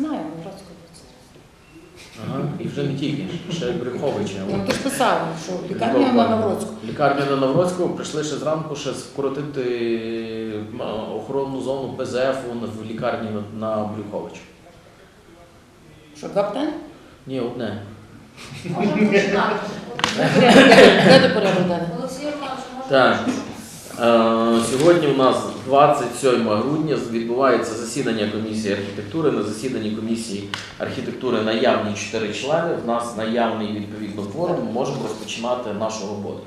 Немає області. Ага, і вже не тільки, ще Брюховича. Ну ти ж писав, що лікарня на Новгородську. Лікарня на Навроцького прийшли ще зранку ще скоротити охоронну зону ПЗФ в лікарні на, Брюховича. Що, каптан? Ні, одне. Можемо починати. Де ти можна Так. Е, Сьогодні у нас 27 грудня відбувається засідання комісії архітектури. На засіданні комісії архітектури наявні 4 члени. В нас наявний відповідно форум. Ми можемо розпочинати нашу роботу.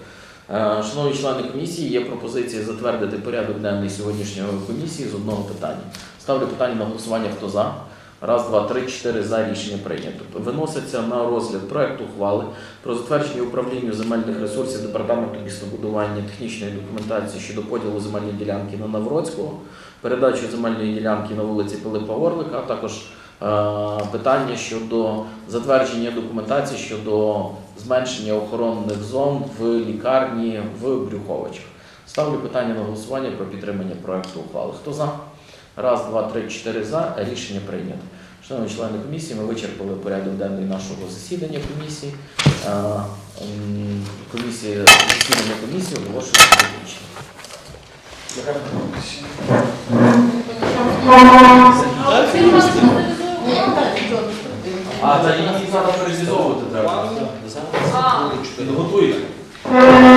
Е, Шановні члени комісії, є пропозиція затвердити порядок денний сьогоднішньої комісії з одного питання. Ставлю питання на голосування. Хто за? Раз, два, три, чотири за рішення прийнято. Виноситься на розгляд проект ухвали про затвердження управлінню земельних ресурсів департаменту містобудування технічної документації щодо поділу земельної ділянки на Навроцького, передачу земельної ділянки на вулиці Пилипа Орлика, а також е, питання щодо затвердження документації щодо зменшення охоронних зон в лікарні в Брюховичах. Ставлю питання на голосування про підтримання проекту ухвали. Хто за? Раз, два, три, чотири за. Рішення прийнято. Шановні члени комісії, ми вичерпали порядок денний нашого засідання комісії. Е, Комісія засідання комісії оголошується мобілізуємо. А та її зараз реалізовувати треба. Готуйте. Немає